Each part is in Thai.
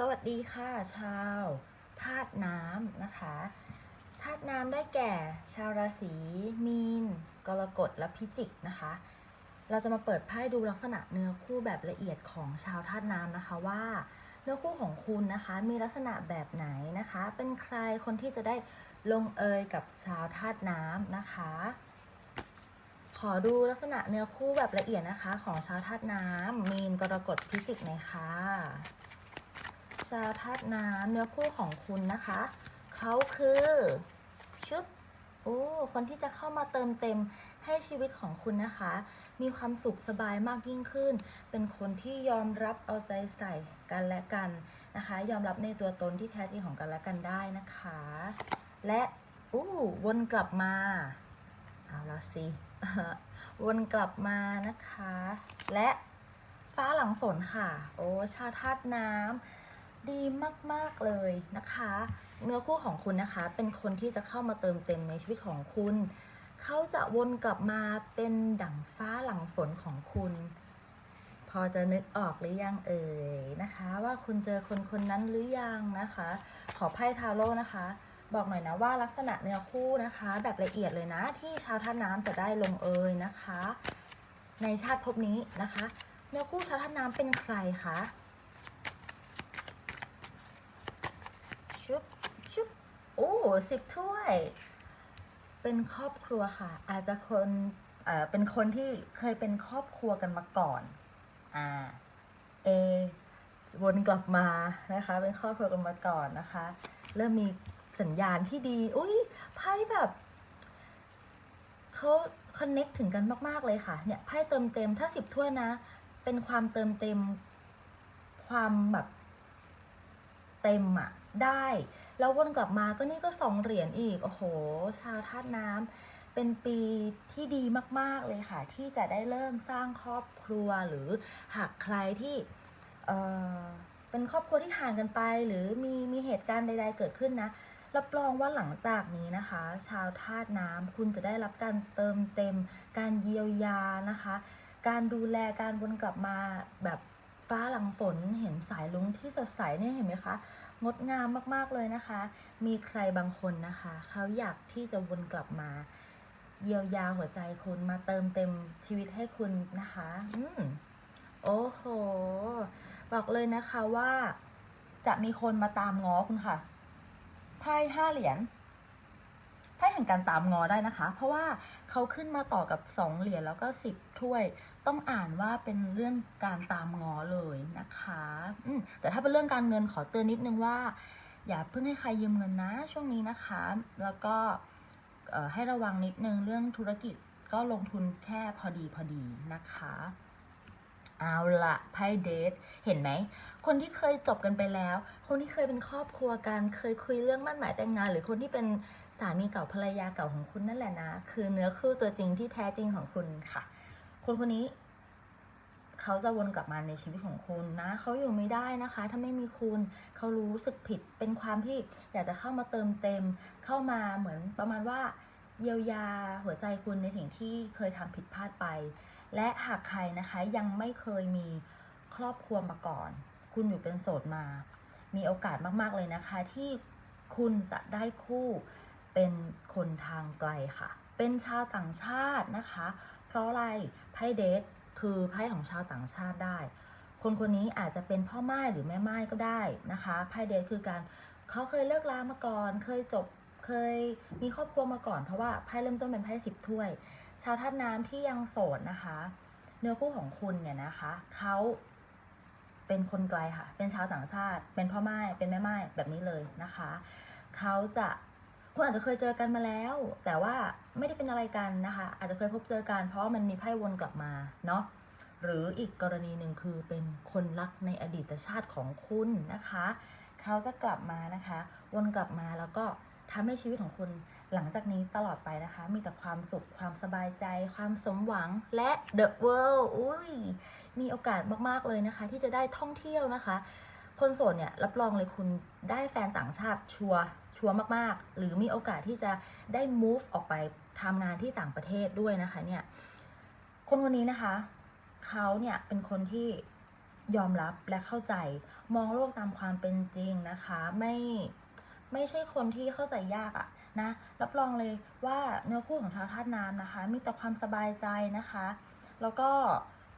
สวัสดีค่ะ ชาวธาตุน้ำนะคะธาตุน้ำได้แก่ ชาวราศีมีน กรกฎและพิจิกนะคะ เราจะมาเปิดไพ่ดูลักษณะเนื้อคู่แบบละเอียดของชาวธาตุน้ำนะคะว่า เนื้อคู่ของคุณนะคะมีลักษณะแบบไหนนะคะ เป็นใครคนที่จะได้ลงเอยกับชาวธาตุน้ำนะคะ ขอดูลักษณะเนื้อคู่แบบละเอียดนะคะ ของชาวธาตุน้ำมีนกรกฎพิจิกหน่อยค่ะ ชาวธาตุน้ำเนื้อคู่ของคุณนะคะ เขาคือชุบโอ้คนที่จะเข้ามาเติมเต็มให้ชีวิตของคุณนะคะ มีความสุขสบายมากยิ่งขึ้น เป็นคนที่ยอมรับเอาใจใส่กันและกันนะคะ ยอมรับในตัวตนที่แท้จริงของกันและกันได้นะคะ และอู้วนกลับมาเอาละสิวนกลับมานะคะ และฟ้าหลังฝนค่ะ โอ้ชาวธาตุน้ำ ดีมาก ๆ เลยนะคะ เนื้อคู่ของคุณนะคะ เป็นคนที่จะเข้ามาเติมเต็มในชีวิตของคุณ เขาจะวนกลับมาเป็นดั่งฟ้าหลังฝนของคุณ พอจะนึกออกหรือยังเอ่ยนะคะ ว่าคุณเจอคนคนนั้นหรือยังนะคะ ขอไพ่ทาโร่นะคะ บอกหน่อยนะว่าลักษณะเนื้อคู่นะคะ แบบละเอียดเลยนะ ที่ชาวท่าน้ำจะได้ลงเอยนะคะ ในชาติภพนี้นะคะ เนื้อคู่ชาวท่าน้ำเป็นใครคะ ชุบชุบ โอ้สิบถ้วย เป็นครอบครัวค่ะ อาจจะคนเอ่อเป็นคนที่เคยเป็นครอบครัวกันมาก่อน อ่า เอ วนกลับมานะคะ เป็นครอบครัวกันมาก่อนนะคะ เริ่มมีสัญญาณที่ดี อุ้ยไพ่แบบเขาคอนเน็กถึงกันมาก ๆ เลยค่ะ เนี่ยไพ่เติมเต็มถ้าสิบถ้วยนะ เป็นความเติมเต็ม ความแบบ เต็มอะ ได้ แล้ววนกลับมาก็นี่ก็สองเหรียญอีก โอ้โห ชาวธาตุน้ำเป็นปีที่ดีมากๆเลยค่ะ ที่จะได้เริ่มสร้างครอบครัวหรือหากใครที่เออเป็นครอบครัวที่ห่างกันไป หรือมีมีเหตุการณ์ใด ๆ เกิดขึ้นนะรับรองว่าหลังจากนี้นะคะ ชาวธาตุน้ำคุณจะได้รับการเติมเต็ม การเยียวยานะคะ การดูแลการวนกลับมาแบบฟ้าหลังฝนเห็นสายลุงที่สดใสเนี่ยเห็นไหมคะ งดงามมากๆเลยนะคะ มีใครบางคนนะคะ เขาอยากที่จะวนกลับมา เยียวยาหัวใจคุณมาเติมเต็มชีวิตให้คุณนะคะ อืมโอ้โห บอกเลยนะคะว่า จะมีคนมาตามง้อคุณค่ะไพ่ห้าเหรียญไพ่แห่งการตามงอได้นะคะ เพราะว่าเขาขึ้นมาต่อกับสองเหรียญแล้วก็สิบถ้วย ต้องอ่านว่าเป็นเรื่องการตามงอเลยนะคะอืแต่ถ้าเป็นเรื่องการเงินขอเตือนนิดนึงว่า อย่าเพิ่งให้ใครยืมเงินนะ ช่วงนี้นะคะ แล้วก็ให้ระวังนิดนึงเรื่องธุรกิจก็ลงทุนแค่พอดีพอดีนะคะเอาละไพ่เดทเห็นไหม คนที่เคยจบกันไปแล้ว คนที่เคยเป็นครอบครัวกัน เคยคุยเรื่องมั่นหมายแต่งงาน หรือคนที่เป็นสามีเก่าภรรยาเก่าของคุณนั่นแหละนะ คือเนื้อคู่ตัวจริงที่แท้จริงของคุณค่ะ คนคนนี้เขาจะวนกลับมาในชีวิตของคุณนะ เขาอยู่ไม่ได้นะคะ ถ้าไม่มีคุณ เขารู้สึกผิด เป็นความที่อยากจะเข้ามาเติมเต็ม เข้ามาเหมือนประมาณว่า เยียวยาหัวใจคุณในสิ่งที่เคยทำผิดพลาดไป และหากใครนะคะยังไม่เคยมีครอบครัวมาก่อน คุณอยู่เป็นโสดมา มีโอกาสมากๆเลยนะคะ ที่คุณจะได้คู่เป็นคนทางไกลค่ะ เป็นชาวต่างชาตินะคะ เพราะอะไรไพ่เดทคือไพ่ของชาวต่างชาติได้ คนคนนี้อาจจะเป็นพ่อไม้หรือแม่ไม้ก็ได้นะคะไพ่เดทคือการเขาเคยเลิกลามาก่อน เคยจบเคยมีครอบครัวมาก่อนเพราะว่าไพ่เริ่มต้นเป็นไพ่สิบถ้วย ชาวธาตุน้ำที่ยังโสดนะคะ เนื้อคู่ของคุณเนี่ยนะคะเขาเป็นคนไกลค่ะ เป็นชาวต่างชาติ เป็นพ่อไม้เป็นแม่ไม้แบบนี้เลยนะคะ เขาจะ คุณอาจจะเคยเจอกันมาแล้ว แต่ว่าไม่ได้เป็นอะไรกันนะคะ อาจจะเคยพบเจอกันเพราะมันมีไพ่วนกลับมาเนาะหรืออีกกรณีหนึ่งคือเป็นคนรักในอดีตชาติของคุณนะคะ เขาจะกลับมานะคะ วนกลับมาแล้วก็ทำให้ชีวิตของคุณหลังจากนี้ตลอดไปนะคะ มีแต่ความสุขความสบายใจ ความสมหวังและ The World อุ้ยมีโอกาสมาก ๆ เลยนะคะ ที่จะได้ท่องเที่ยวนะคะ คนโสดเนี่ยรับรองเลยคุณได้แฟนต่างชาติชัวชัวมากๆ หรือมีโอกาสที่จะได้ move ออกไปทำงานที่ต่างประเทศด้วยนะคะเนี่ยคนคนนี้นะคะเขาเนี่ยเป็นคนที่ยอมรับและเข้าใจมองโลกตามความเป็นจริงนะคะ ไม่ไม่ใช่คนที่เข้าใจยากอะนะรับรองเลยว่าเนื้อคู่ของชาวธาตุน้ำนะคะ มีแต่ความสบายใจนะคะ แล้วก็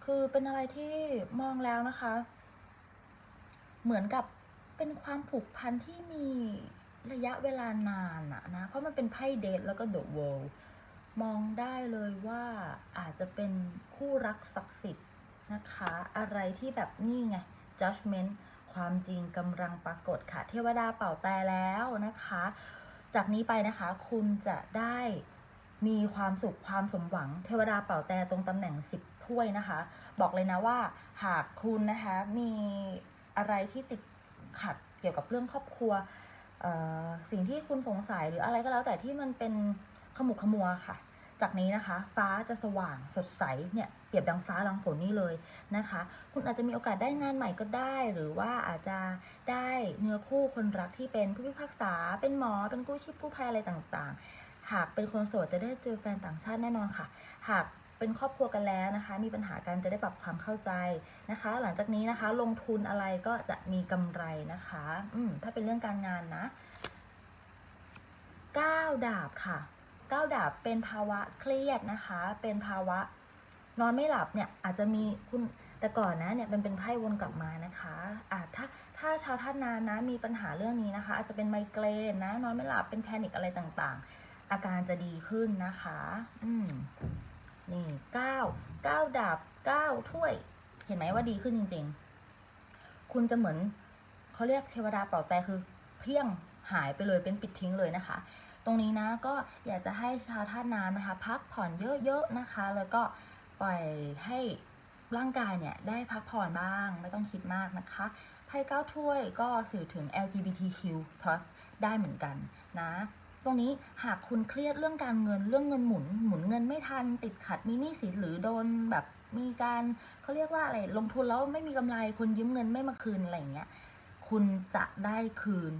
คือเป็นอะไรที่มองแล้วนะคะ เหมือนกับเป็นความผูกพันที่มีระยะเวลานานอะนะ เพราะมันเป็นไพ่เดทแล้วก็ The World มองได้เลยว่าอาจจะเป็นคู่รักศักดิ์สิทธิ์นะคะ อะไรที่แบบนี่ไง judgment ความจริงกำลังปรากฏค่ะ เทวดาเป่าแต่แล้วนะคะ จากนี้ไปนะคะคุณจะได้มีความสุขความสมหวัง เทวดาเป่าแต่ตรงตำแหน่ง 10 ถ้วยนะคะ บอกเลยนะว่า หากคุณนะคะมี อะไรที่ติดขัดเกี่ยวกับเรื่องครอบครัวสิ่งที่คุณสงสัยหรืออะไรก็แล้วแต่ที่มันเป็นขมุกขมัวค่ะ จากนี้นะคะ ฟ้าจะสว่างสดใสเนี่ยเปรียบดังฟ้าลังฝนนี่เลยนะคะ คุณอาจจะมีโอกาสได้งานใหม่ก็ได้ หรือว่าอาจจะได้เนื้อคู่คนรักที่เป็นผู้พิพากษา เป็นหมอเป็นกู้ชีพกู้ภัยอะไรต่างๆ หากเป็นคนโสดจะได้เจอแฟนต่างชาติแน่นอนค่ะ หาก เป็นครอบครัวกันแล้วนะคะ มีปัญหากันจะได้ปรับความเข้าใจนะคะ หลังจากนี้นะคะลงทุนอะไรก็จะมีกำไรนะคะ อืมถ้าเป็นเรื่องการงานนะก้าวดาบค่ะก้าวดาบเป็นภาวะเครียดนะคะ เป็นภาวะนอนไม่หลับเนี่ยอาจจะมีคุณแต่ก่อนนะเนี่ยมันเป็นไพ่วนกลับมานะคะอาจถ้าถ้าชาวท่านนานนะมีปัญหาเรื่องนี้นะคะ อาจจะเป็นไมเกรนนะ นอนไม่หลับเป็นแพนิคอะไรต่างๆ อาการจะดีขึ้นนะคะ อืม นี่เก้าเก้าดาบเก้าถ้วย เห็นไหมว่าดีขึ้นจริง ๆ คุณจะเหมือนเขาเรียกเทวดาเป่าแต่คือ เพี้ยงหายไปเลยเป็นปิดทิ้งเลยนะคะ ตรงนี้นะก็อยากจะให้ชาวท่าตุน้ำนะคะ พักผ่อนเยอะๆนะคะ แล้วก็ปล่อยให้ร่างกายเนี่ยได้พักผ่อนบ้าง ไม่ต้องคิดมากนะคะไพ่เก้าถ้วยก็สื่อถึง LGBTQ+ ได้เหมือนกันนะ ตรงนี้หากคุณเครียดเรื่องการเงินเรื่องเงินหมุน หมุนเงินไม่ทัน ติดขัดมีหนี้สินหรือโดนแบบมีการเขาเรียกว่าอะไรลงทุนแล้วไม่มีกำไรคนยืมเงินไม่มาคืนอะไรอย่างเงี้ยคุณจะได้คืน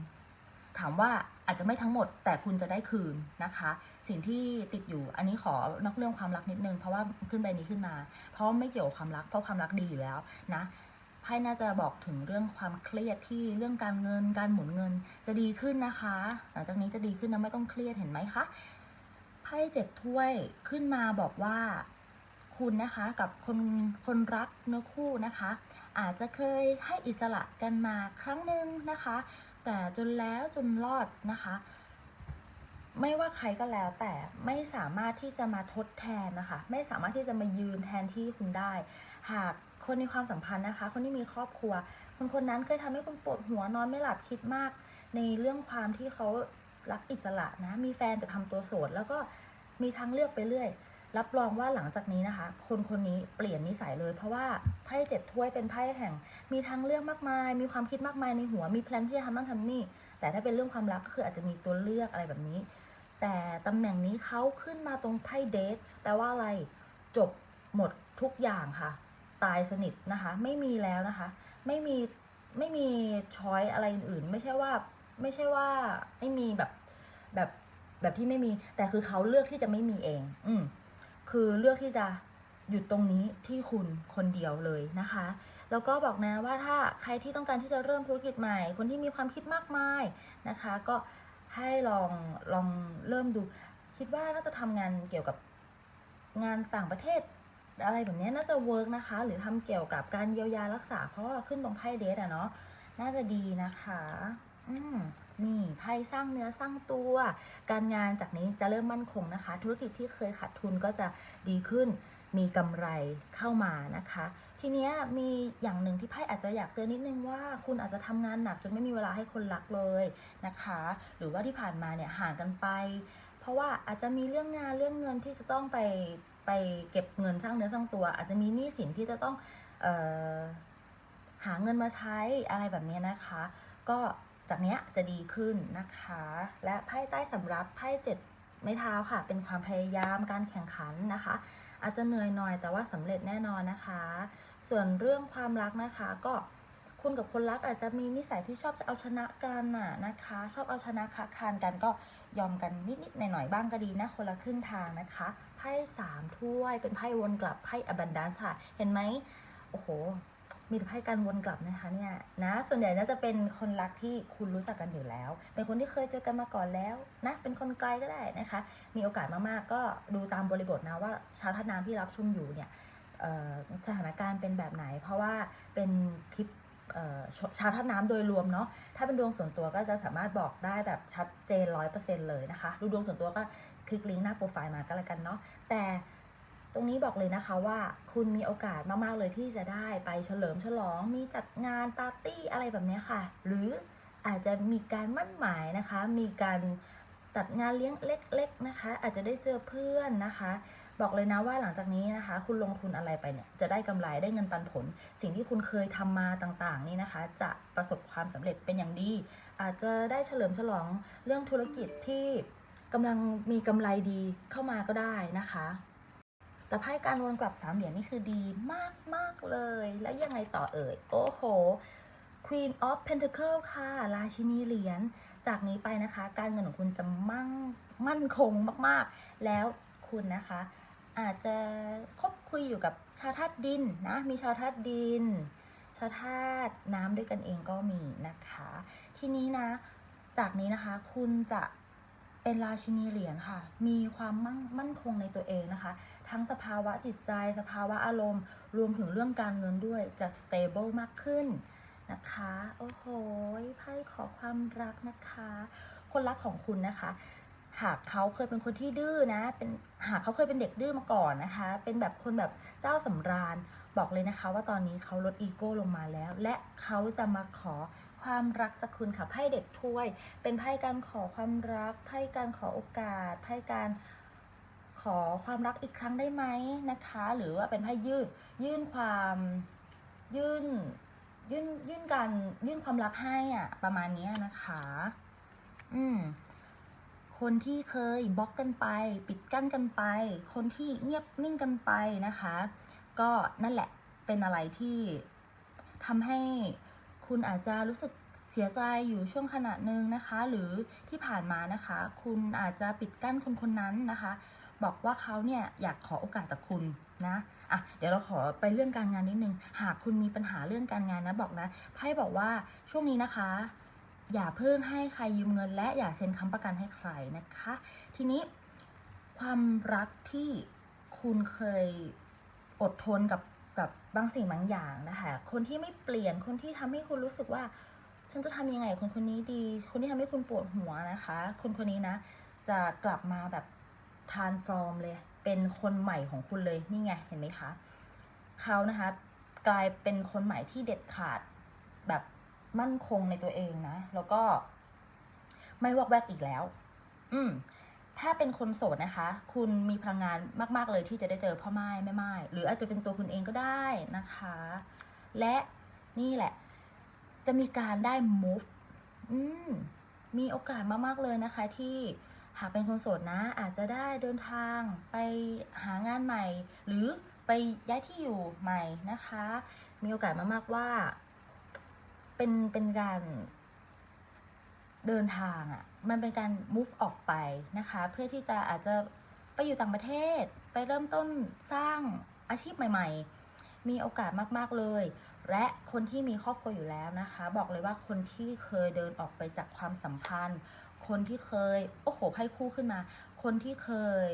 ถามว่าอาจจะไม่ทั้งหมด แต่คุณจะได้คืนนะคะ สิ่งที่ติดอยู่อันนี้ขอนอกเรื่องความรักนิดนึงเพราะว่าขึ้นใบนี้ขึ้นมา เพราะไม่เกี่ยวกับความรักเพราะความรักดีอยู่แล้วนะ ไพ่น่าจะบอกถึงเรื่องความเครียดที่เรื่องการเงินการหมุนเงินจะดีขึ้นนะคะ หลังจากนี้จะดีขึ้นนะไม่ต้องเครียดเห็นไหมคะไพ่เจ็ดถ้วยขึ้นมาบอกว่าคุณนะคะกับคนคนรักเนื้อคู่นะคะ อาจจะเคยให้อิสระกันมาครั้งหนึ่งนะคะ แต่จนแล้วจนรอดนะคะ ไม่ว่าใครก็แล้วแต่ไม่สามารถที่จะมาทดแทนนะคะ ไม่สามารถที่จะมายืนแทนที่คุณได้ หาก คนในความสัมพันธ์นะคะ คนที่มีครอบครัว คนคนนั้นเคยทำให้คุณปวดหัวนอนไม่หลับคิดมาก ในเรื่องความที่เขารักอิสระนะ มีแฟนแต่ทำตัวโสด แล้วก็มีทางเลือกไปเรื่อย รับรองว่าหลังจากนี้นะคะ คนคนนี้เปลี่ยนนิสัยเลย เพราะว่าไพ่เจ็ดถ้วยเป็นไพ่แห่ง มีทางเลือกมากมาย มีความคิดมากมายในหัว มีแพลนที่จะทำนั่นทำนี่ แต่ถ้าเป็นเรื่องความรักก็คืออาจจะมีตัวเลือกอะไรแบบนี้ แต่ตำแหน่งนี้เขาขึ้นมาตรงไพ่เดทแปลว่าอะไร จบหมดทุกอย่างค่ะ ตายสนิทนะคะ ไม่มีแล้วนะคะ ไม่มีไม่มีช้อยอะไรอื่นไม่ใช่ว่าไม่ใช่ว่าไม่มีแบบแบบแบบที่ไม่มี แต่คือเขาเลือกที่จะไม่มีเอง อืมคือเลือกที่จะหยุดตรงนี้ที่คุณคนเดียวเลยนะคะ แล้วก็บอกนะว่าถ้าใครที่ต้องการที่จะเริ่มธุรกิจใหม่ คนที่มีความคิดมากมายนะคะ ก็ให้ลองลองเริ่มดู คิดว่าน่าจะทำงานเกี่ยวกับงานต่างประเทศ อะไรแบบนี้น่าจะเวิร์กนะคะ หรือทำเกี่ยวกับการเยียวยารักษา เพราะว่าขึ้นตรงไพ่เดทอะเนาะน่าจะดีนะคะ อืมนี่ไพ่สร้างเนื้อสร้างตัว การงานจากนี้จะเริ่มมั่นคงนะคะ ธุรกิจที่เคยขาดทุนก็จะดีขึ้น มีกำไรเข้ามานะคะ ทีนี้มีอย่างหนึ่งที่ไพ่อาจจะอยากเตือนนิดนึงว่า คุณอาจจะทำงานหนักจนไม่มีเวลาให้คนรักเลยนะคะ หรือว่าที่ผ่านมาเนี่ยห่างกันไป เพราะว่าอาจจะมีเรื่องงานเรื่องเงินที่จะต้องไป ไปเก็บเงินสร้างเนื้อสร้างตัว อาจจะมีหนี้สินที่จะต้องออหาเงินมาใช้อะไรแบบเนี้ยนะคะ ก็จากเนี้ยจะดีขึ้นนะคะ และไพ่ใต้สำรับไพ่เจ็ดไม้เท้าค่ะ เป็นความพยายามการแข่งขันนะคะ อาจจะเหนื่อยหน่อยแต่ว่าสำเร็จแน่นอนนะคะ ส่วนเรื่องความรักนะคะ ก็คุณกับคนรักอาจจะมีนิสัยที่ชอบจะเอาชนะกันน่ะนะคะ ชอบเอาชนะค้าคานกันก็ ยอมกันนิดๆหน่อยๆบ้างก็ดีนะ คนละครึ่งทางนะคะไพ่สามถ้วยเป็นไพ่วนกลับไพ่ abundance ค่ะ เห็นไหมโอ้โห มีแต่ไพ่การวนกลับนะคะเนี่ยนะ ส่วนใหญ่น่าจะเป็นคนรักที่คุณรู้จักกันอยู่แล้ว เป็นคนที่เคยเจอกันมาก่อนแล้วนะ เป็นคนไกลก็ได้นะคะ มีโอกาสมากๆ ก็ดูตามบริบทนะว่าชาวท่าน้ำที่รับชมอยู่เนี่ยสถานการณ์เป็นแบบไหน เพราะว่าเป็นคลิป ชาวท่าน้ำโดยรวมเนาะถ้าเป็นดวงส่วนตัวก็จะสามารถบอกได้แบบชัดเจนร้อยเปอร์เซ็นเลยนะคะดูดวงส่วนตัวก็คลิกลิงก์หน้าโปรไฟล์มาก็แล้วกันเนาะแต่ตรงนี้บอกเลยนะคะว่าคุณมีโอกาสมากๆเลยที่จะได้ไปเฉลิมฉลองมีจัดงานปาร์ตี้อะไรแบบนี้ค่ะ หรืออาจจะมีการมั่นหมายนะคะ มีการตัดงานเลี้ยงเล็ก ๆนะคะ อาจจะได้เจอเพื่อนนะคะ บอกเลยนะว่าหลังจากนี้นะคะ คุณลงทุนอะไรไปเนี่ยจะได้กำไรได้เงินปันผล สิ่งที่คุณเคยทำมาต่างๆ นี่นะคะ จะประสบความสำเร็จเป็นอย่างดี อาจจะได้เฉลิมฉลองเรื่องธุรกิจที่กำลังมีกำไรดีเข้ามาก็ได้นะคะแต่ไพ่การวนกลับสามเหรียญนี่คือดีมากๆเลย แล้วยังไงต่อเอ่ย โอ้โห Queen of Pentacle ค่ะ ราชินีเหรียญ จากนี้ไปนะคะ การเงินของคุณจะมั่งมั่นคงมาก ๆ แล้วคุณนะคะ อาจจะคบคุยอยู่กับชาวธาตุดินนะ มีชาวธาตุดิน ชาวธาตุน้ำด้วยกันเองก็มีนะคะ ทีนี้นะ จากนี้นะคะคุณจะเป็นราชินีเหรียญค่ะ มีความมั่งมั่นคงในตัวเองนะคะ ทั้งสภาวะจิตใจ สภาวะอารมณ์ รวมถึงเรื่องการเงินด้วย จะ stable มากขึ้นนะคะ โอ้โห ไพ่ขอความรักนะคะ คนรักของคุณนะคะ หากเขาเคยเป็นคนที่ดื้อนะ เป็นหากเขาเคยเป็นเด็กดื้อมาก่อนนะคะ เป็นแบบคนแบบเจ้าสำราญ บอกเลยนะคะ ว่าตอนนี้เขาลดอีโก้ลงมาแล้ว และเขาจะมาขอความรักจากคุณค่ะไพ่เด็กถ้วย เป็นไพ่การขอความรักไพ่การขอโอกาสไพ่การขอความรักอีกครั้งได้ไหมนะคะ หรือว่าเป็นไพ่ยืดยื่นความยื่นยื่นยื่นการยื่นความรักให้อะประมาณนี้นะคะ อืม คนที่เคยบล็อกกันไป ปิดกั้นกันไป คนที่เงียบนิ่งกันไปนะคะ ก็นั่นแหละเป็นอะไรที่ทำให้คุณอาจจะรู้สึกเสียใจอยู่ช่วงขณะหนึ่งนะคะ หรือที่ผ่านมานะคะ คุณอาจจะปิดกั้นคนคนนั้นนะคะ บอกว่าเขาเนี่ยอยากขอโอกาสจากคุณนะอะเดี๋ยวเราขอไปเรื่องการงานนิดนึง หากคุณมีปัญหาเรื่องการงานนะบอกนะไพ่บอกว่าช่วงนี้นะคะ อย่าเพิ่งให้ใครยืมเงิน และอย่าเซ็นค้ำประกันให้ใครนะคะ ทีนี้ความรักที่คุณเคยอดทนกับกับบางสิ่งบางอย่างนะคะ คนที่ไม่เปลี่ยน คนที่ทำให้คุณรู้สึกว่า ฉันจะทำยังไงคนคนนี้ดี คนที่ทำให้คุณปวดหัวนะคะ คนคนนี้นะ จะกลับมาแบบทานฟอร์มเลย เป็นคนใหม่ของคุณเลย นี่ไง เห็นไหมคะ เขานะคะ กลายเป็นคนใหม่ที่เด็ดขาด มั่นคงในตัวเองนะ แล้วก็ไม่วอกแวกอีกแล้ว อืม ถ้าเป็นคนโสดนะคะ คุณมีพลังงานมาก ๆ เลยที่จะได้เจอพ่อไม้แม่ไม้หรืออาจจะเป็นตัวคุณเองก็ได้นะคะ และนี่แหละ จะมีการได้ move อืม มีโอกาสมาก ๆ เลยนะคะ ที่หากเป็นคนโสดนะ อาจจะได้เดินทางไปหางานใหม่ หรือไปย้ายที่อยู่ใหม่นะคะ มีโอกาสมาก ๆ ว่า เป็นเป็นการเดินทางอะ่ะ มันเป็นการ move ออกไปนะคะ เพื่อที่จะอาจจะไปอยู่ต่างประเทศ ไปเริ่มต้นสร้างอาชีพใหม่ ๆ มีโอกาสมากๆเลย และคนที่มีครอบครัวอยู่แล้วนะคะ บอกเลยว่าคนที่เคยเดินออกไปจากความสัมพันธ์ คนที่เคย โอ้โหไพ่คู่ขึ้นมา คนที่เคย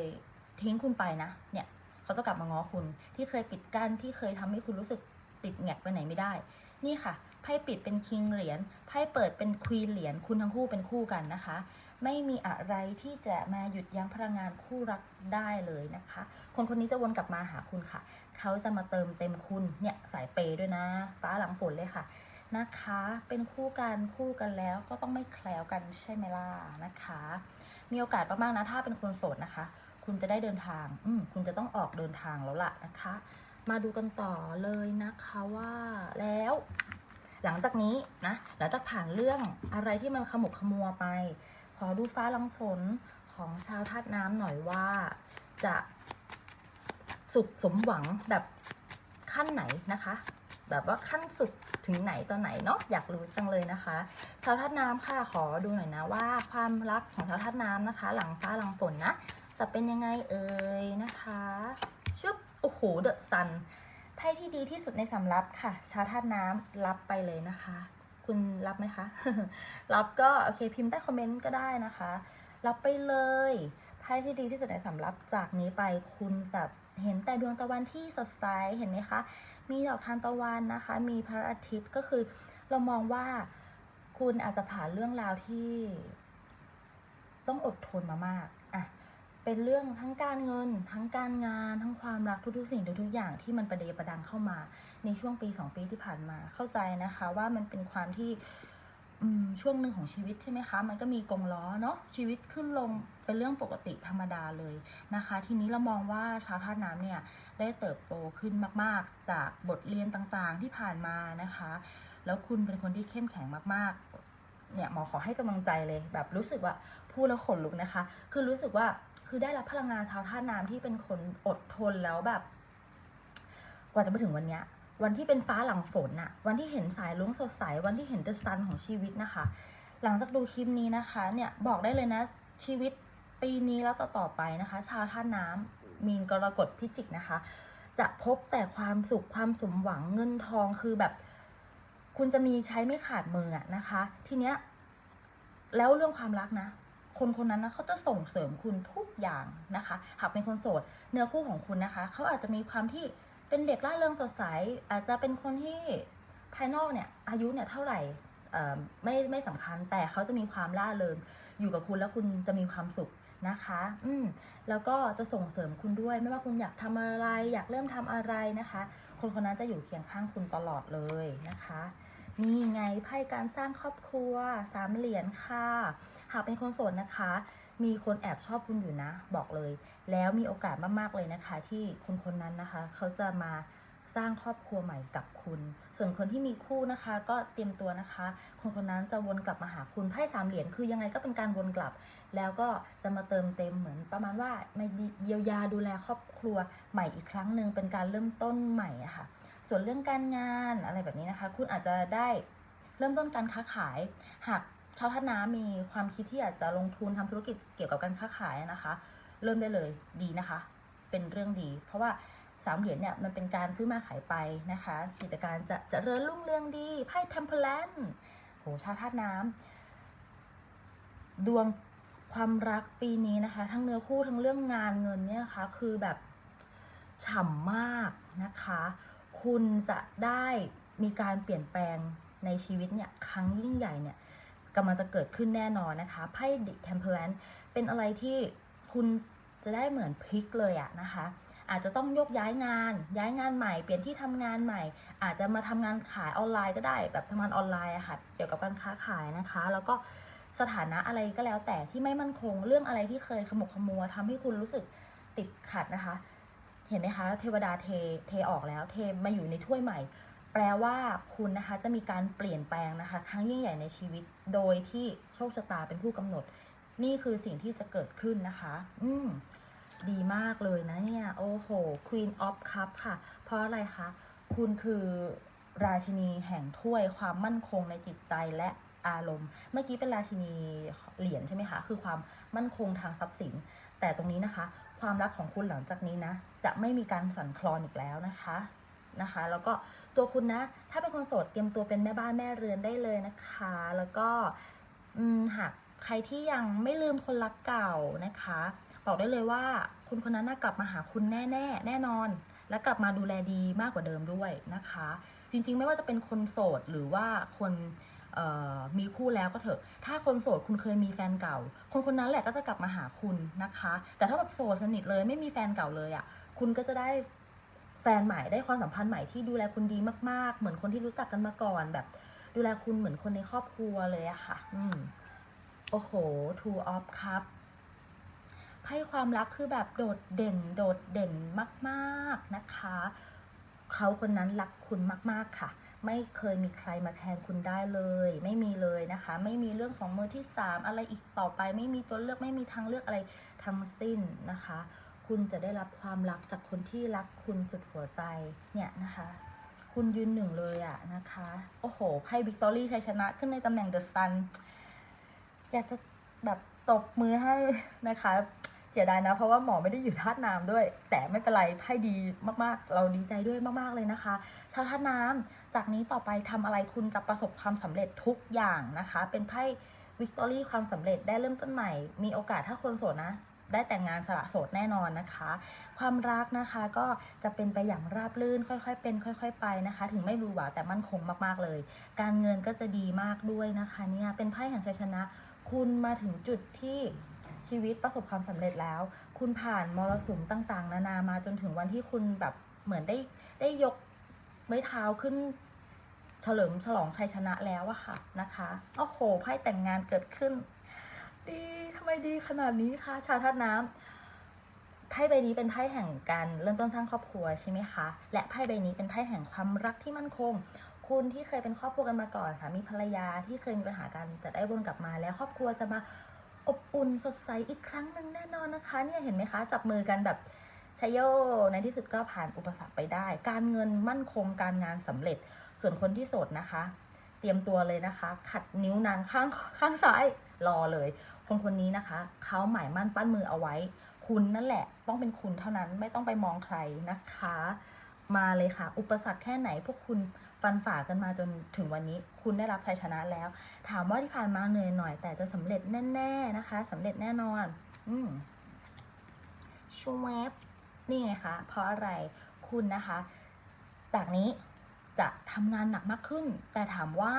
ทิ้งคุณไปนะ เนี่ยเขาจะกลับมาง้อคุณ ที่เคยปิดกั้น ที่เคยทำให้คุณรู้สึกติดแงกไปไหนไม่ได้ นี่ค่ะ ไพ่ปิดเป็นคิงเหรียญไพ่เปิดเป็นควีนเหรียญคุณทั้งคู่เป็นคู่กันนะคะ ไม่มีอะไรที่จะมาหยุดยั้งพลังงานคู่รักได้เลยนะคะ คนคนนี้จะวนกลับมาหาคุณค่ะ เขาจะมาเติมเต็มคุณเนี่ยสายเปย์ด้วยนะ ฟ้าหลังฝนเลยค่ะนะคะ เป็นคู่กันคู่กันแล้วก็ต้องไม่แคล้วกันใช่ไหมล่ะนะคะ มีโอกาสมากๆนะถ้าเป็นคนโสดนะคะ คุณจะได้เดินทางอืคุณจะต้องออกเดินทางแล้วล่ะนะคะ มาดูกันต่อเลยนะคะว่าแล้ว หลังจากนี้นะหลังจากผ่านเรื่องอะไรที่มันขมุกขมัวไป ขอดูฟ้าลังฝนของชาวธาตุน้ำหน่อยว่าจะสุขสมหวังแบบขั้นไหนนะคะ แบบว่าขั้นสุดถึงไหนตอนไหนเนาะอยากรู้จังเลยนะคะ ชาวธาตุน้ำค่ะขอดูหน่อยนะว่าความรักของชาวธาตุน้ำนะคะ หลังฟ้าหลังฝนนะจะเป็นยังไงเอ่ยนะคะชึบโอ้โหเดอะซัน ไพ่ที่ดีที่สุดในสำรับค่ะ ชาธาตุน้ำรับไปเลยนะคะ คุณรับไหมคะ รับก็โอเคพิมพ์ใต้คอมเมนต์ก็ได้นะคะ รับไปเลยไพ่ที่ดีที่สุดในสำรับจากนี้ไปคุณจะเห็นแต่ดวงตะวันที่สดใสเห็นไหมคะ มีดอกทานตะวันนะคะ มีพระอาทิตย์ก็คือเรามองว่าคุณอาจจะผ่านเรื่องราวที่ต้องอดทนมามาก เป็นเรื่องทั้งการเงิน ทั้งการงานทั้งความรักทุกๆ สิ่งทุกๆอย่างที่มันประเดประดังเข้ามา ในช่วงปีสองปีที่ผ่านมาเข้าใจนะคะ ว่ามันเป็นความที่อช่วงหนึ่งของชีวิตใช่ไหมคะ มันก็มีกงล้อเนาะ ชีวิตขึ้นลงเป็นเรื่องปกติธรรมดาเลยนะคะ ทีนี้เรามองว่าชาวธาตุน้ำเนี่ยได้เติบโตขึ้นมาก ๆ จากบทเรียนต่างๆที่ผ่านมานะคะ แล้วคุณเป็นคนที่เข้มแข็งมาก ๆ เนี่ยหมอขอให้กำลังใจเลยแบบรู้สึกว่าพูดแล้วขนลุกนะคะ คือรู้สึกว่าคือได้รับพลังงานชาวธาตุน้ำที่เป็นคนอดทนแล้วแบบ กว่าจะมาถึงวันเนี้ย วันที่เป็นฟ้าหลังฝนน่ะวันที่เห็นสายลุ้งสดใส วันที่เห็นเดอะซันของชีวิตนะคะ หลังจากดูคลิปนี้นะคะ เนี่ยบอกได้เลยนะ ชีวิตปีนี้แล้วต่อตอๆไปนะคะ ชาวธาตุน้ำมีนกรกฎพิจิกนะคะ จะพบแต่ความสุขความสมหวังเงินทองคือแบบ คุณจะมีใช้ไม่ขาดมืออะนะคะ ทีเนี้ยแล้วเรื่องความรักนะ คนคนนั้นนะเขาจะส่งเสริมคุณทุกอย่างนะคะ หากเป็นคนโสด เนื้อคู่ของคุณนะคะเขาอาจจะมีความที่เป็นเด็กร่าเริงสดใสอาจจะเป็นคนที่ภายนอกเนี่ย อายุเนี่ยเท่าไหร่ไม่ไม่สำคัญแต่เขาจะมีความร่าเริงอยู่กับคุณแล้วคุณจะมีความสุขนะคะ อืมแล้วก็จะส่งเสริมคุณด้วย ไม่ว่าคุณอยากทำอะไร อยากเริ่มทำอะไรนะคะ คนคนนั้นจะอยู่เคียงข้างคุณตลอดเลยนะคะ นี่ไงไพ่การสร้างครอบครัวสามเหรียญค่ะ หากเป็นคนโสดนะคะ มีคนแอบชอบคุณอยู่นะ บอกเลย แล้วมีโอกาสมากๆเลยนะคะ ที่คนคนนั้นนะคะ เขาจะมาสร้างครอบครัวใหม่กับคุณ ส่วนคนที่มีคู่นะคะ ก็เตรียมตัวนะคะ คนคนนั้นจะวนกลับมาหาคุณไพ่สามเหรียญคือยังไงก็เป็นการวนกลับ แล้วก็จะมาเติมเต็มเหมือนประมาณว่ามาเยียวยาดูแลครอบครัวใหม่อีกครั้งหนึ่งเป็นการเริ่มต้นใหม่อะค่ะ ส่วนเรื่องการงานอะไรแบบนี้นะคะ คุณอาจจะได้เริ่มต้นการค้าขาย หากชาวท่าน้ำมีความคิดที่อยากจะลงทุนทำธุรกิจเกี่ยวกับการค้าขายนะคะ เริ่มได้เลยดีนะคะ เป็นเรื่องดี เพราะว่าสามเหรียญเนี่ยมันเป็นการซื้อมาขายไปนะคะ กิจการจะจะเริญรุ่งเรืองดีไพ่เทมเพลนโหชาวธาตุน้ำดวงความรักปีนี้นะคะ ทั้งเนื้อคู่ทั้งเรื่องงานเงินเนี่ยนะคะ คือแบบฉ่ำมากนะคะ คุณจะได้มีการเปลี่ยนแปลงในชีวิตเนี่ยครั้งยิ่งใหญ่เนี่ยกำลังจะเกิดขึ้นแน่นอนนะคะไพ่ดิเทมเพลนเป็นอะไรที่คุณจะได้เหมือนพลิกเลยอะนะคะ อาจจะต้องยกย้ายงาน ย้ายงานใหม่ เปลี่ยนที่ทำงานใหม่ อาจจะมาทำงานขายออนไลน์ก็ได้ แบบทำงานออนไลน์อะค่ะ เกี่ยวกับการค้าขายนะคะ แล้วก็สถานะอะไรก็แล้วแต่ที่ไม่มั่นคง เรื่องอะไรที่เคยขมุกขมัวทำให้คุณรู้สึกติดขัดนะคะ เห็นไหมคะเทวดาเทเทออกแล้ว เทมาอยู่ในถ้วยใหม่ แปลว่าคุณนะคะจะมีการเปลี่ยนแปลงนะคะ ครั้งยิ่งใหญ่ในชีวิต โดยที่โชคชะตาเป็นผู้กำหนด นี่คือสิ่งที่จะเกิดขึ้นนะคะ อืมดีมากเลยนะเนี่ย โอ้โห Queen of Cup ค่ะ เพราะอะไรคะ คุณคือราชินีแห่งถ้วยความมั่นคงในจิตใจและอารมณ์ เมื่อกี้เป็นราชินีเหรียญใช่ไหมคะ คือความมั่นคงทางทรัพย์สิน แต่ตรงนี้นะคะ ความรักของคุณหลังจากนี้นะ จะไม่มีการสั่นคลอนอีกแล้วนะคะนะคะ แล้วก็ตัวคุณนะ ถ้าเป็นคนโสดเตรียมตัวเป็นแม่บ้านแม่เรือนได้เลยนะคะ แล้วก็หากใครที่ยังไม่ลืมคนรักเก่านะคะ บอกได้เลยว่าคุณคนนั้นน่ะกลับมาหาคุณแน่แน่แน่นอน และกลับมาดูแลดีมากกว่าเดิมด้วยนะคะ จริงๆ ไม่ว่าจะเป็นคนโสดหรือว่าคน มีคู่แล้วก็เถอะ ถ้าคนโสดคุณเคยมีแฟนเก่า คนคนนั้นแหละก็จะกลับมาหาคุณนะคะ แต่ถ้าแบบโสดสนิทเลยไม่มีแฟนเก่าเลยอะ่ะ คุณก็จะได้แฟนใหม่ได้ความสัมพันธ์ใหม่ที่ดูแลคุณดีมาก ๆ เหมือนคนที่รู้จักกันมาก่อนแบบ ดูแลคุณเหมือนคนในครอบครัวเลยอะค่ะ อืม โอ้โห two of cup ไพ่ความรักคือแบบโดดเด่น โดดเด่นมาก ๆนะคะ เขาคนนั้นรักคุณมาก ๆค่ะ ไม่เคยมีใครมาแทนคุณได้เลย ไม่มีเลยนะคะ ไม่มีเรื่องของมือที่สามอะไรอีกต่อไป ไม่มีตัวเลือกไม่มีทางเลือกอะไรทั้งสิ้นนะคะ คุณจะได้รับความรักจากคนที่รักคุณสุดหัวใจเนี่ยนะคะ คุณยืนหนึ่งเลยอะนะคะ โอ้โหไพ่วิกตอรี่ชัยชนะขึ้นในตำแหน่งเดอะซันอยากจะแบบตบมือให้นะคะ เสียดายนะ เพราะว่าหมอไม่ได้อยู่ธาตุน้ำด้วย แต่ไม่เป็นไรไพ่ดีมากๆ เราดีใจด้วยมาก ๆเลยนะคะ ชาวธาตุน้ำจากนี้ต่อไปทำอะไรคุณจะประสบความสำเร็จทุกอย่างนะคะ เป็นไพ่วิกตอรี่ความสำเร็จได้เริ่มต้นใหม่ มีโอกาสถ้าคนโสดนะได้แต่งงานสละโสดแน่นอนนะคะ ความรักนะคะก็จะเป็นไปอย่างราบรื่นค่อยๆ เป็น ค่อย ๆ ไปนะคะ ถึงไม่รูหวาแต่มั่นคงมากๆเลย การเงินก็จะดีมากด้วยนะคะเนี่ยเป็นไพ่แห่งชัยชนะ คุณมาถึงจุดที่ ชีวิตประสบความสำเร็จแล้ว คุณผ่านมรสุมต่างๆ นานามาจนถึงวันที่คุณแบบเหมือนได้ได้ยกไม้เท้าขึ้นเฉลิมฉลองชัยชนะแล้วอะค่ะนะคะโอ้โหไพ่แต่งงานเกิดขึ้น ดีทำไมดีขนาดนี้คะชาวธาตุน้ำไพ่ใบนี้เป็นไพ่แห่งการเริ่มต้นสร้างครอบครัวใช่ไหมคะ และไพ่ใบนี้เป็นไพ่แห่งความรักที่มั่นคง คุณที่เคยเป็นครอบครัวกันมาก่อนสามีภรรยาที่เคยมีปัญหากันจะได้วนกลับมาแล้วครอบครัวจะมา อบอุ่นสดใสอีกครั้งหนึ่งแน่นอนนะคะ เนี่ยเห็นไหมคะ จับมือกันแบบชยโยในที่สุดก็ผ่านอุปสรรคไปได้ การเงินมั่นคงการงานสำเร็จ ส่วนคนที่โสดนะคะ เตรียมตัวเลยนะคะ ขัดนิ้วนางข้างข้างซ้ายรอเลย คนคนนี้นะคะเขาหมายมั่นปั้นมือเอาไว้ คุณนั่นแหละ ต้องเป็นคุณเท่านั้นไม่ต้องไปมองใครนะคะ มาเลยค่ะ อุปสรรคแค่ไหนพวกคุณฟันฝ่ากันมาจนถึงวันนี้ คุณได้รับชัยชนะแล้ว ถามว่าที่ผ่านมาเหนื่อยหน่อยแต่จะสำเร็จแน่ ๆนะคะสำเร็จแน่นอน อืมชูเวฟนี่ไงคะเพราะอะไรคุณนะคะ จากนี้จะทำงานหนักมากขึ้น แต่ถามว่า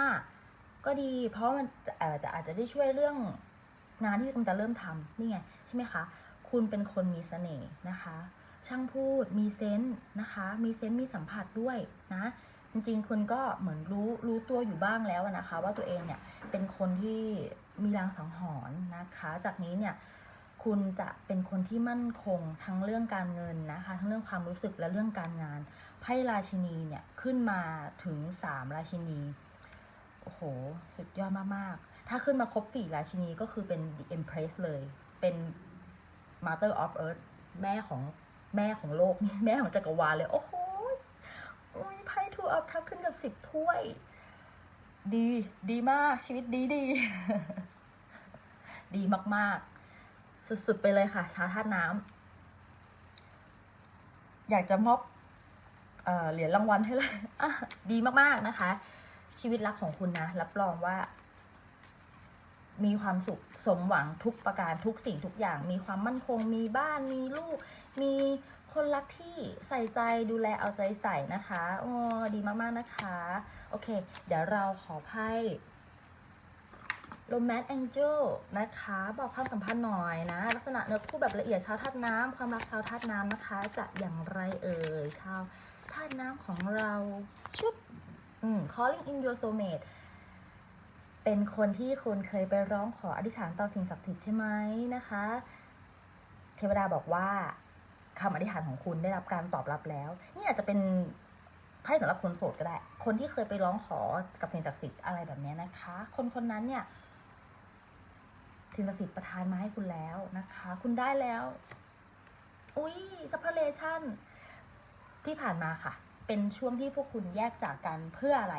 ก็ดี เพราะมันจะเอ่อจะอาจจะได้ช่วยเรื่องงานที่คุณจะเริ่มทำนี่ไงใช่ไหมคะ คุณเป็นคนมีเสน่ห์นะคะ ช่างพูดมีเซนส์นะคะ มีเซนส์มีสัมผัสด้วยนะ จริงๆคุณก็เหมือนรู้รู้ตัวอยู่บ้างแล้วนะคะ ว่าตัวเองเนี่ยเป็นคนที่มีรางสังหรณ์นะคะ จากนี้เนี่ยคุณจะเป็นคนที่มั่นคงทั้งเรื่องการเงินนะคะ ทั้งเรื่องความรู้สึกและเรื่องการงานไพ่ราชินีเนี่ยขึ้นมาถึงสามราชินีโอ้โหสุดยอดมากๆ ถ้าขึ้นมาครบสี่ราชินีก็คือเป็น The Empress เลยเป็น Mother of Earth แม่ของ แม่ของโลกแม่ของจักรวาลเลย โอ้โหไพ่ Two of Cups ขึ้นกับสิบถ้วย ดี ดีมากชีวิตดีดี ดีมากๆ สุดๆไปเลยค่ะ ชาวธาน้ำอยากจะมอบเอเหรียญรางวัลให้เลยดีมากๆนะคะ ชีวิตรักของคุณนะ รับรองว่า มีความสุขสมหวังทุกประการทุกสิ่งทุกอย่าง มีความมั่นคง มีบ้านมีลูก มีคนรักที่ใส่ใจดูแลเอาใจใส่นะคะโอ้ดีมากๆนะคะ โอเค เดี๋ยวเราขอไพ่โรแมนต์แองเจิลนะคะ บอกความสัมพันธ์หน่อยนะ ลักษณะเนื้อคู่แบบละเอียดชาวธาตุน้ำความรักชาวธาตุน้ำนะคะ จะอย่างไรเอ่ยชาวธาตุน้ำของเราชุบอืม calling in your soulmate เป็นคนที่คุณเคยไปร้องขออธิษฐานต่อสิ่งศักดิ์สิทธิ์ใช่ไหมนะคะ เทวดาบอกว่าคำอธิษฐานของคุณได้รับการตอบรับแล้ว นี่อาจจะเป็นไพ่สำหรับคนโสดก็ได้ คนที่เคยไปร้องขอกับสิ่งศักดิ์สิทธิ์อะไรแบบนี้นะคะ คนคนนั้นเนี่ยสิ่งศักดิ์สิทธิ์ประทานมาให้คุณแล้วนะคะ คุณได้แล้ว อุ้ยซัพพเลชันที่ผ่านมาค่ะ เป็นช่วงที่พวกคุณแยกจากกันเพื่ออะไร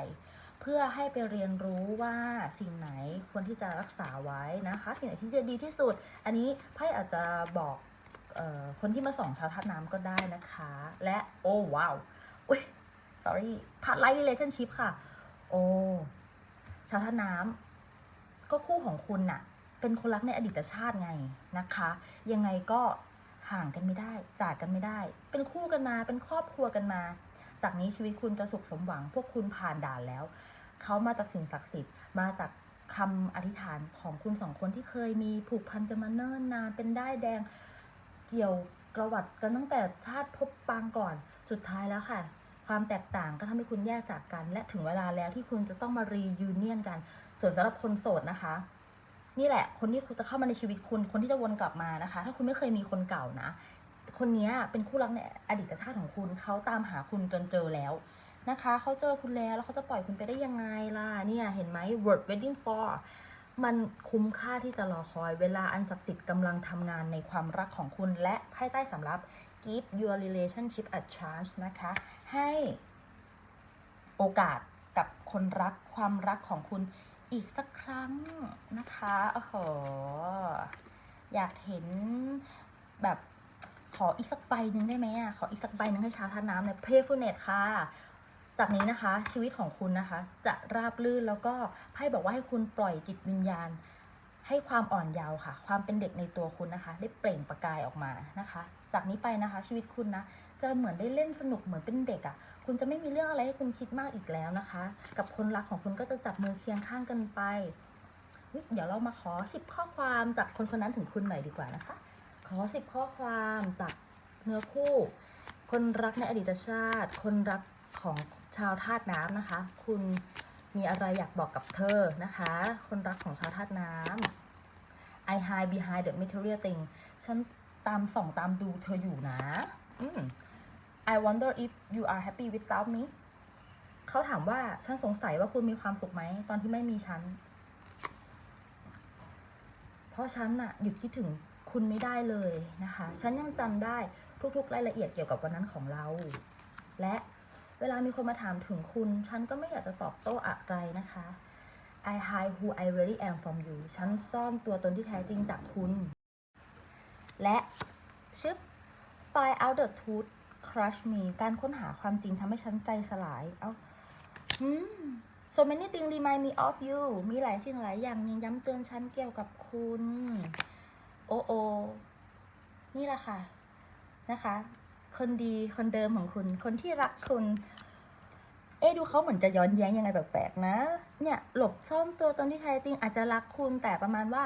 เพื่อให้ไปเรียนรู้ว่าสิ่งไหนควรที่จะรักษาไว้นะคะ สิ่งไหนที่จะดีที่สุด อันนี้ไพ่อาจจะบอกออคนที่มาส่องชาวทัดน้ำก็ได้นะคะ และโอ้ว้าวอุ้ย sorry พาร์ทไลท์ relationship ค่ะ โอ้ชาวท่าน้ำก็คู่ของคุณน่ะ เป็นคนรักในอดีตชาติไงนะคะ ยังไงก็ห่างกันไม่ได้ จากกันไม่ได้ เป็นคู่กันมา เป็นครอบครัวกันมา จากนี้ชีวิตคุณจะสุขสมหวัง พวกคุณผ่านด่านแล้ว เขามาจากสิ่งศักดิ์สิทธิ์มาจากคำอธิษฐานของคุณสองคนที่เคยมีผูกพันกันมาเนิ่นนานเป็นได้แดงเกี่ยวประวัติกันตั้งแต่ชาติภพปางก่อนสุดท้ายแล้วค่ะ ความแตกต่างก็ทำให้คุณแยกจากกัน และถึงเวลาแล้วที่คุณจะต้องมารียูเนียนกัน ส่วนสำหรับคนโสดนะคะ นี่แหละ คนที่จะเข้ามาในชีวิตคุณ คนที่จะวนกลับมานะคะ ถ้าคุณไม่เคยมีคนเก่านะ คนนี้เป็นคู่รักในอดีตชาติของคุณเขาตามหาคุณจนเจอแล้ว นะคะ เขาเจอคุณแล้วแล้วเขาจะปล่อยคุณไปได้ยังไงล่ะ เนี่ยเห็นไหม word waiting for มันคุ้มค่าที่จะรอคอย เวลาอันศักดิ์สิทธิ์กำลังทำงานในความรักของคุณ และไพ่ใต้สำรับ give your relationship a chance นะคะ ให้โอกาสกับคนรักความรักของคุณอีกสักครั้งนะคะโอ้โหอยากเห็นแบบขออีกสักใบหนึ่งได้ไหมอะ ขออีกสักใบหนึ่งให้ชาวท่าน้ำเนี่ย playfulness ค่ะ จากนี้นะคะชีวิตของคุณนะคะ จะราบรื่นแล้วก็ไพ่บอกว่าให้คุณปล่อยจิตวิญญาณ ให้ความอ่อนเยาว์ค่ะ ความเป็นเด็กในตัวคุณนะคะ ได้เปล่งประกายออกมานะคะ จากนี้ไปนะคะ ชีวิตคุณนะจะเหมือนได้เล่นสนุกเหมือนเป็นเด็กอะ่ะ คุณจะไม่มีเรื่องอะไรให้คุณคิดมากอีกแล้วนะคะ กับคนรักของคุณก็จะจับมือเคียงข้างกันไปเดี๋ยวเรามาขอสิบข้อความจากคนคนนั้นถึงคุณหน่อยดีกว่านะคะ ขอสิบข้อความจากเนื้อคู่ คนรักในอดีตชาติ คนรักของ ชาวธาตุน้ำนะคะ คุณมีอะไรอยากบอกกับเธอนะคะ คนรักของชาวธาตุน้ำ I hide behind the material thing ฉันตามส่องตามดูเธออยู่นะอืม I wonder if you are happy without me เขาถามว่าฉันสงสัยว่าคุณมีความสุขไหม ตอนที่ไม่มีฉัน เพราะฉันน่ะหยุดคิดถึงคุณไม่ได้เลยนะคะ ฉันยังจำได้ทุกๆรายละเอียดเกี่ยวกับวันนั้นของเรา และ เวลามีคนมาถามถึงคุณ ฉันก็ไม่อยากจะตอบโต้อะไรนะคะ I hide who I really am from you ฉันซ่อนตัวตนที่แท้จริงจากคุณ และชึบ find out the truth crush me การค้นหาความจริงทำให้ฉันใจสลาย เอ้า อืม so many things remind me of you มีหลายสิ่งหลายอย่างยังย้ำเตือนฉันเกี่ยวกับคุณ โอโอ นี่แหละค่ะ นะคะ คนดีคนเดิมของคุณ คนที่รักคุณ เอ๊ดูเขาเหมือนจะย้อนแย้งยังไงแปลกๆนะ เนี่ยหลบซ่อนตัวตนที่แท้จริง อาจจะรักคุณแต่ประมาณว่า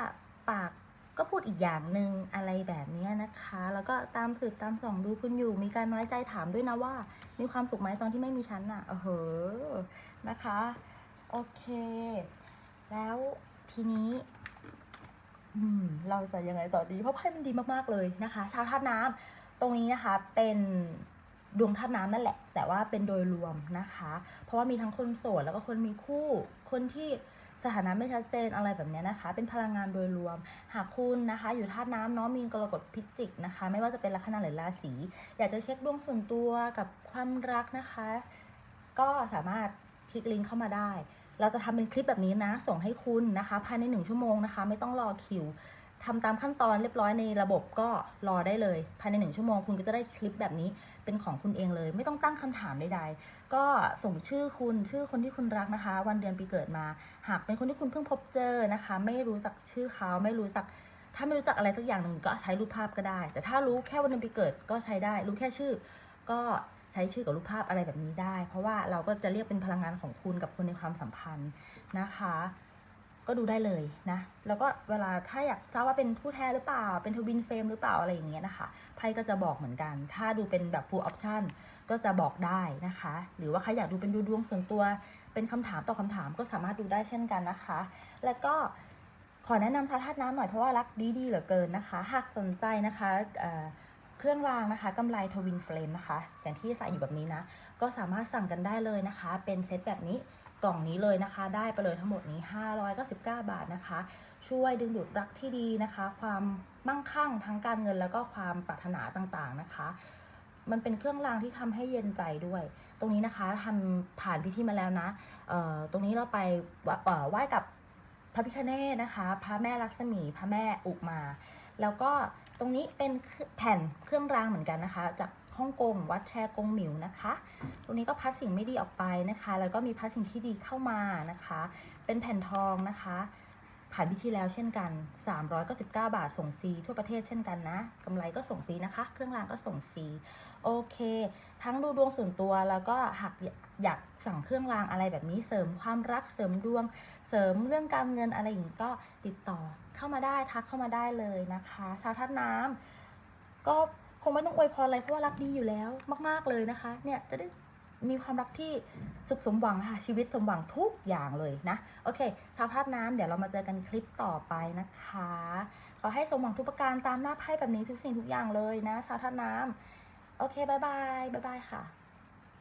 ปากก็พูดอีกอย่างหนึ่งอะไรแบบนี้นะคะ แล้วก็ตามสืบตามส่องดูคุณอยู่ มีการน้อยใจถามด้วยนะว่า มีความสุขไหมตอนที่ไม่มีฉันน่ะเออเหอนะคะ โอเค แล้วทีนี้อืมเราจะยังไงต่อดี เพราะไพ่มันดีมาก ๆ เลยนะคะ ชาวธาตุน้ำ ตรงนี้นะคะเป็นดวงธาตุน้ำนั่นแหละ แต่ว่าเป็นโดยรวมนะคะ เพราะว่ามีทั้งคนโสดแล้วก็คนมีคู่ คนที่สถานะไม่ชัดเจนอะไรแบบนี้นะคะ เป็นพลังงานโดยรวม หากคุณนะคะ อยู่ธาตุน้ำเนาะมีกรกฎพิจิกนะคะ ไม่ว่าจะเป็นลัคนาหรือราศีอยากจะเช็คดวงส่วนตัวกับความรักนะคะ ก็สามารถคลิกลิงก์เข้ามาได้ เราจะทำเป็นคลิปแบบนี้นะ ส่งให้คุณนะคะ ภายในหนึ่งชั่วโมงนะคะ ไม่ต้องรอคิว ทำตามขั้นตอนเรียบร้อยในระบบก็รอได้เลย ภายในหนึ่งชั่วโมงคุณก็จะได้คลิปแบบนี้เป็นของคุณเองเลย ไม่ต้องตั้งคำถามใดๆ ก็ส่งชื่อคุณชื่อคนที่คุณรักนะคะ วันเดือนปีเกิดมา หากเป็นคนที่คุณเพิ่งพบเจอนะคะ ไม่รู้จักชื่อเขาไม่รู้จัก ถ้าไม่รู้จักอะไรสักอย่างหนึ่งก็ใช้รูปภาพก็ได้ แต่ถ้ารู้แค่วันเดือนปีเกิดก็ใช้ได้ รู้แค่ชื่อ ก็ใช้ชื่อกับรูปภาพอะไรแบบนี้ได้ เพราะว่าเราก็จะเรียกเป็นพลังงานของคุณกับคนในความสัมพันธ์นะคะ ก็ดูได้เลยนะ แล้วก็เวลาถ้าอยากทราบว่าเป็นผู้แท้หรือเปล่า เป็นทวินเฟรมหรือเปล่าอะไรอย่างเงี้ยนะคะ ไพ่ก็จะบอกเหมือนกัน ถ้าดูเป็นแบบ full option ก็จะบอกได้นะคะ หรือว่าใครอยากดูเป็นดูดวงส่วนตัว เป็นคำถามต่อบคำถามก็สามารถดูได้เช่นกันนะคะ แล้วก็ขอแนะนำชาธาตุน้ำหน่อยเพราะว่ารักดีๆเหลือเกินนะคะ หากสนใจนะคะเเครื่องรางนะคะกำไรทวินเฟรมนะคะ อย่างที่ใส่อยู่แบบนี้นะ ก็สามารถสั่งกันได้เลยนะคะ เป็นเซตแบบนี้ กล่องนี้เลยนะคะ ได้ไปเลยทั้งหมดนี้ 599 บาทนะคะ ช่วยดึงดูดรักที่ดีนะคะ ความมั่งคั่งทั้งการเงินแล้วก็ความปรารถนาต่างๆนะคะ มันเป็นเครื่องรางที่ทำให้เย็นใจด้วย ตรงนี้นะคะทำผ่านพิธีมาแล้วนะตรงนี้เราไปไหว้กับพระพิฆเนศนะคะ พระแม่ลักษมีพระแม่อุมา แล้วก็ตรงนี้เป็นแผ่นเครื่องรางเหมือนกันนะคะ จาก ฮ่องกงวัดแชกงหมิวนะคะตรงนี้ก็พัดสิ่งไม่ดีออกไปนะคะ แล้วก็มีพัดสิ่งที่ดีเข้ามานะคะ เป็นแผ่นทองนะคะ ผ่านพิธีแล้วเช่นกัน 399 บาทส่งฟรีทั่วประเทศเช่นกันนะกำไรก็ส่งฟรีนะคะ เครื่องรางก็ส่งฟรีโอเค ทั้งดูดวงส่วนตัวแล้วก็หากอยากสั่งเครื่องรางอะไรแบบนี้เสริมความรักเสริมดวง เสริมเรื่องการเงินอะไรอย่างนี้ก็ติดต่อเข้ามาได้ทักเข้ามาได้เลยนะคะ ชาวทัดน้ำก็ คงไม่ต้องอวยพรอะไรเพราะว่ารักดีอยู่แล้วมาก ๆเลยนะคะ เนี่ยจะได้มีความรักที่สุขสมหวังค่ะชีวิตสมหวังทุกอย่างเลยนะ โอเคชาวภาพน้ำเดี๋ยวเรามาเจอกันคลิปต่อไปนะคะ ขอให้สมหวังทุกประการตามหน้าไพ่แบบนี้ทุกสิ่งทุกอย่างเลยนะชาวท่าน้ำโอเคบายบายบายบายค่ะ